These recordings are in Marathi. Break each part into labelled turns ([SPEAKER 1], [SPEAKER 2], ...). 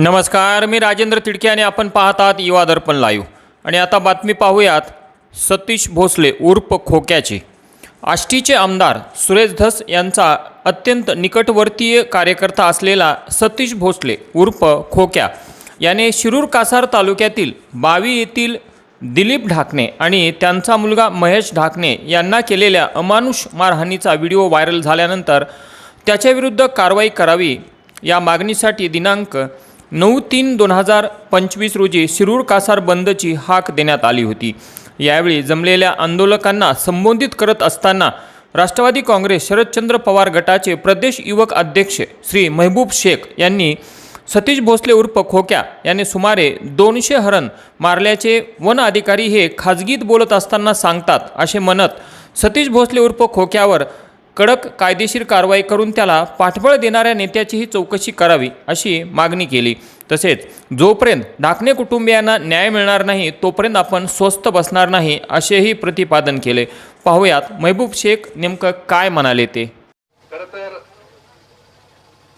[SPEAKER 1] नमस्कार मी राजेंद्र तिडके आणि आपण पाहत आहात युवा दर्पण लाईव्ह. आणि आता बातमी पाहूयात सतीश भोसले उर्फ खोक्याची. आष्टीचे आमदार सुरेश धस यांचा अत्यंत निकटवर्तीय कार्यकर्ता असलेला सतीश भोसले उर्फ खोक्या याने शिरूर कासार तालुक्यातील बावी येथील दिलीप ढाकणे आणि त्यांचा मुलगा महेश ढाकणे यांना केलेल्या अमानुष मारहाणीचा व्हिडिओ व्हायरल झाल्यानंतर त्याच्याविरुद्ध कारवाई करावी या मागणीसाठी दिनांक नऊ तीन दोन हजार पंचवीस रोजी शिरूर कासार बंदची हाक देण्यात आली होती. यावेळी जमलेल्या आंदोलकांना संबोधित करत असताना राष्ट्रवादी काँग्रेस शरदचंद्र पवार गटाचे प्रदेश युवक अध्यक्ष श्री महबूब शेख यांनी सतीश भोसले उर्फ खोक्या याने सुमारे दोनशे हरण मारल्याचे वन अधिकारी हे खाजगीत बोलत असताना सांगतात असे म्हणत सतीश भोसले उर्फ खोक्यावर कडक कायदेशीर कारवाई करून त्याला पाठबळ देणाऱ्या नेत्याचीही चौकशी करावी अशी मागणी केली. तसेच जोपर्यंत ढाकणे कुटुंबियांना न्याय मिळणार नाही तोपर्यंत आपण स्वस्थ बसणार नाही असेही प्रतिपादन केले. पाहूयात महबूब शेख नेमकं काय म्हणाले ते?
[SPEAKER 2] खर तर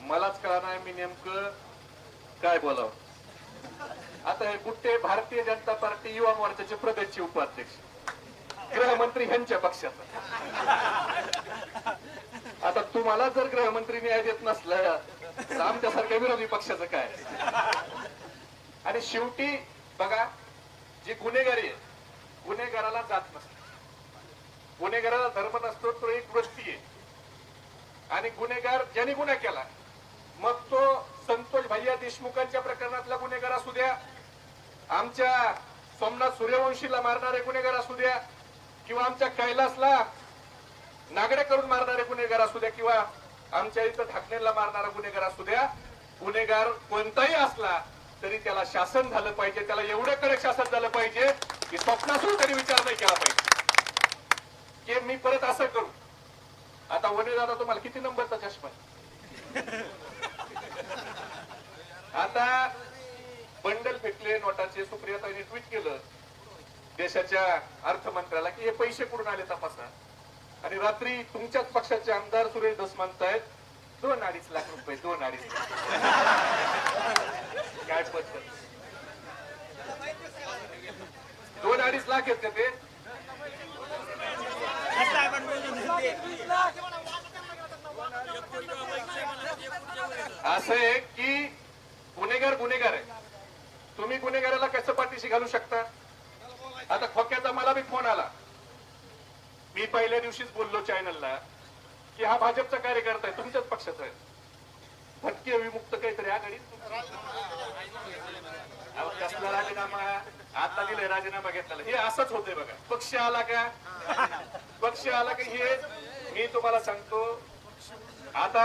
[SPEAKER 2] मलाच कळणार मी नेमकं काय बोलावं. आता हे कुठे भारतीय जनता पार्टी युवा मोर्चाचे प्रदेशचे उपाध्यक्ष. गृहमंत्री ह्यांच्या पक्षाचा आता तुम्हाला जर गृहमंत्री न्याय देत नसला तर आमच्यासारख्या विरोधी पक्षाचं काय? आणि शेवटी बघा जी गुन्हेगारी आहे गुन्हेगाराला जात नसते. गुन्हेगाराला धर्म नसतो तो एक वृत्ती आहे. आणि गुन्हेगार ज्यांनी गुन्हा केला मग तो संतोष भैया देशमुखांच्या प्रकरणातला गुन्हेगार असू द्या आमच्या सोमनाथ सूर्यवंशीला मारणारे गुन्हेगार असू द्या किंवा आमच्या कैलासला नागडे करून मारणारे गुन्हेगार असू द्या किंवा आमच्या इथं ढाकणेला मारणारा गुन्हेगार असू द्या गुन्हेगार कोणताही असला तरी त्याला शासन झालं पाहिजे त्याला एवढं कडक शासन झालं पाहिजे की स्वप्नासून तरी विचार नाही केला पाहिजे. की मी परत असं करू. आता वने दादा तुम्हाला किती नंबरचा चष्मा? आता बंडल फेकले नोटाचे सुप्रियाताईने ट्विट केलं. देशाच्या अर्थमंत्र्याला की हे पैसे कुठून आले तपासा? आणि रात्री तुमच्याच पक्षाचे आमदार सुरेश दस म्हणतायत दोन अडीच लाख रुपये दोन अडीच काय पद्धत? दोन अडीच लाख आहेत ते. असं आहे की गुन्हेगार गुन्हेगार आहे. तुम्ही गुन्हेगाराला कसं पाठीशी घालू शकता? आता खोक्याचा मला बी फोन आला. मी पहिल्या दिवशीच बोललो चॅनलला की हा भाजपचा कार्यकर्ता आहे तुमच्याच पक्षाचा आहे. भटके विमुक्त काहीतरी आघाडी? कसला राजीनामा? आता दिलाय राजीनामा घेतला हे असंच होतंय बघा. पक्ष आला का? पक्ष आला का हे मी तुम्हाला सांगतो. आता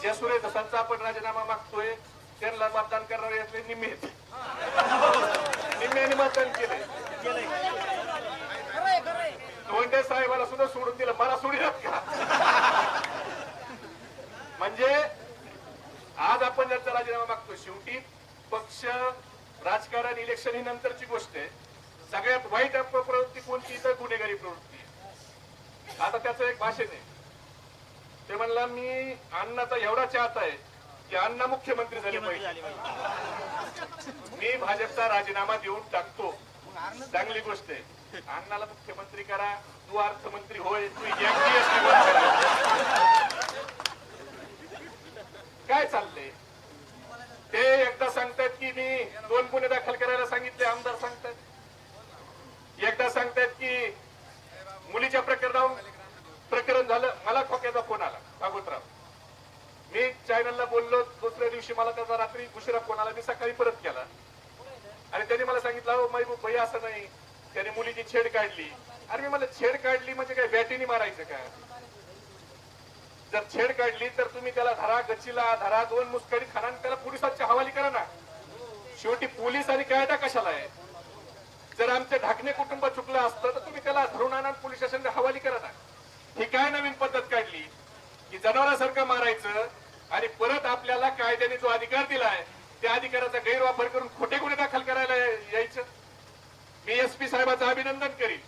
[SPEAKER 2] ज्या सुरेश धसांचा आपण राजीनामा मागतोय त्यांना मतदान करणारे यातले निम्मे निम्म्याने मतदान केलंय. धोंडे साहेबाला सुद्धा सोडून दिलं. मला सोडीनात का? म्हणजे आज आपण ज्यांचा राजीनामा मागतो शेवटी पक्ष राजकारण इलेक्शन ही नंतरची गोष्ट आहे. सगळ्यात वाईट प्रवृत्ती कोणती? तर गुन्हेगारी प्रवृत्ती आहे. आता त्याचं एक भाषण आहे. ते म्हणला मी अण्णाचा एवढा चाहता आहे की अण्णा मुख्यमंत्री झाले पाहिजे. मी भाजपचा राजीनामा देऊन टाकतो. चांगली गोष्ट आहे. अण्णाला मुख्यमंत्री करा तू अर्थमंत्री होय तू. काय चाललंय? ते एकदा सांगतायत की मी दोन गुन्हे दाखल करायला सांगितले आमदार सांगतायत. एकदा सांगतायत की मुलीच्या प्रकरणावर प्रकरण झालं मला खोक्याचा फोन आला भागवतराव मी चॅनलला बोललो दुसऱ्या दिवशी मला त्याचा रात्री उशिरा फोन आला मी सकाळी परत केला. आणि त्यांनी मला सांगितलं "अहो, महबूब भाई असं नाही. त्याने मुलीची छेड काढली. अरे मी मला छेड काढली म्हणजे काय? बॅटीने मारायचं का? जर छेड काढली तर तुम्ही त्याला धरा गच्चीला धरा दोन मुस्कडी खाना आणि त्याला पोलिसांच्या हवाली करा ना. शेवटी पोलीस आणि कायदा कशाला आहे? जर आमचे ढाकणे कुटुंब चुकलं असतं तर तुम्ही त्याला धरून आणा पोलीस स्टेशनच्या हवाली करा ना. ही काय नवीन पद्धत काढली? की जनावरासारखं मारायचं आणि परत आपल्याला कायद्याने जो अधिकार दिलाय त्या अधिकाराचा गैरवापर करून खोटे गुन्हे दाखल करायला यायचं. मी एस पी साहेबांचं अभिनंदन करीन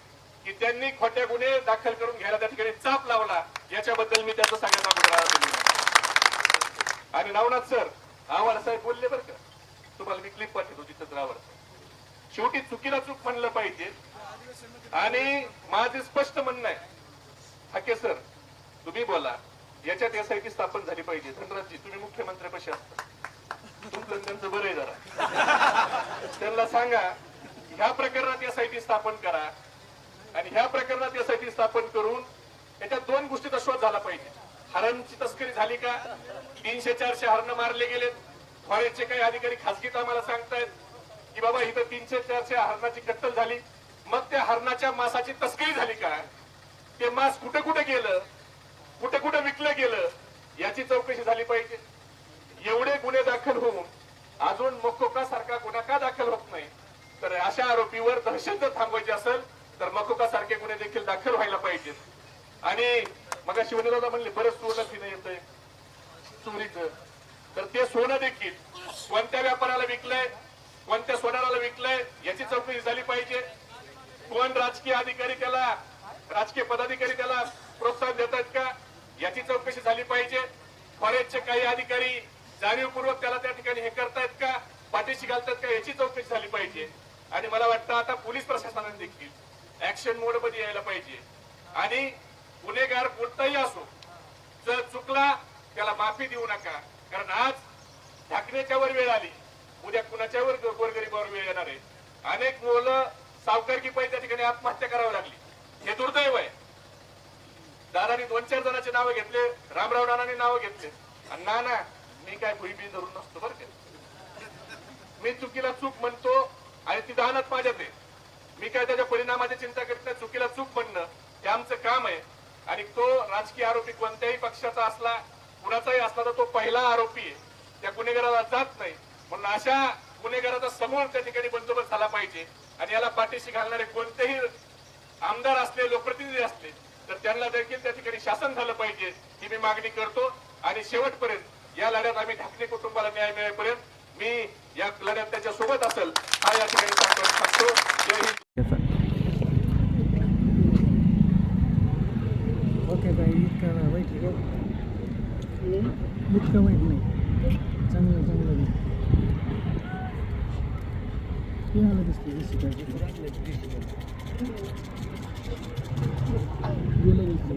[SPEAKER 2] की त्यांनी खोट्या गुन्हे दाखल करून घ्यायला त्या ठिकाणी चाप लावला. याच्याबद्दल मी त्याचं सगळ्यांना अभिनंदन आणि नवनाथ सर आव्हाड साहेब बोलले बरं का. तुम्हाला मी क्लिप पाठवतो तिथं रावर शेवटी चुकीला चूक म्हणलं पाहिजे. आणि माझे स्पष्ट म्हणणं आहे. हाके सर तुम्ही बोला. याच्यात एसआयटी स्थापन झाली पाहिजे. धनराजजी तुम्ही मुख्यमंत्र्यापाशी असता? तुमचं त्यांचं बरं आहे जरा. त्यांना सांगा ह्या प्रकरणात एसआयटी स्थापन करा आणि ह्या प्रकरणात एसआयटी स्थापन करून याच्या दोन गोष्टीचा शोध झाला पाहिजे. हरणची तस्करी झाली का? तीनशे चारशे हरण मारले गेलेत. फॉरेस्टचे काही अधिकारी खासगीत आम्हाला सांगतायत की बाबा इथं तीनशे चारशे हरणाची कत्तल झाली. मग त्या हरणाच्या मासाची तस्करी झाली का? ते मांस कुठे कुठे गेलं? कुठे कुठे विकलं गेलं? याची चौकशी झाली पाहिजे. दाखल होऊन अजून मकोका सारखा गुन्हा का दाखल होत नाही? तर अशा आरोपीवर दहशत जर थांबवायची असेल तर मकोका सारखे गुन्हे देखील दाखल व्हायला पाहिजेत. आणि मग शिवनेला म्हणले बरंच सोनं येत येतंय. चोरीच. तर ते सोनं देखील कोणत्या व्यापाराला विकलंय कोणत्या सोनाराला विकलंय याची चौकशी झाली पाहिजे. कोण राजकीय अधिकारी त्याला राजकीय पदाधिकारी त्याला प्रोत्साहन देतात का याची चौकशी झाली पाहिजे. फॉरेस्टचे काही अधिकारी जाणीवपूर्वक त्याला त्या ठिकाणी हे करतायत का? पाठीशी घालतात का? याची चौकशी झाली पाहिजे. आणि मला वाटतं आता पोलीस प्रशासनाने देखील ऍक्शन मोडमध्ये यायला पाहिजे. आणि गुन्हेगार कोणताही असो जर चुकला त्याला माफी देऊ नका. कारण आज ढाकण्याच्या वर वेळ आली. उद्या कुणाच्यावर गोरगरीबावर वेळ येणार आहे? अनेक मुलं सावकारकी पाहिजे त्या ठिकाणी आत्महत्या करावी लागली. हे दुर्दैव आहे. दादानी दोन चार जणांचे नावं घेतले. रामराव नानांनी नावं घेतले. आणि नाना मी काय भुई बी धरून नसतो बरं का. मी चुकीला चूक म्हणतो आणि ती दाहनत माझ्यात आहे. मी काय त्याच्या परिणामाची चिंता करत नाही चुकीला चूक म्हणणं हे आमचं काम आहे. आणि तो राजकीय आरोपी कोणत्याही पक्षाचा असला कुणाचाही असला तर तो पहिला आरोपी आहे. त्या गुन्हेगाराला जात नाही. म्हणून अशा गुन्हेगाराचा समोर त्या ठिकाणी बंदोबस्त झाला पाहिजे. आणि याला पाठीशी घालणारे कोणतेही आमदार असले लोकप्रतिनिधी असले तर त्यांना देखील त्या ठिकाणी शासन झालं पाहिजे ही मी मागणी करतो. आणि शेवटपर्यंत या लढ्यात आम्ही ढाकणे कुटुंबाला न्याय मिळेपर्यंत मी या लढ्यात त्याच्या सोबत असेल हा या ठिकाणी सांगतो
[SPEAKER 3] ओके काय इतका वाईट? इतकं वाईट नाही. चांगलं चांगलं. ते आलं दिसते गेलं दिसते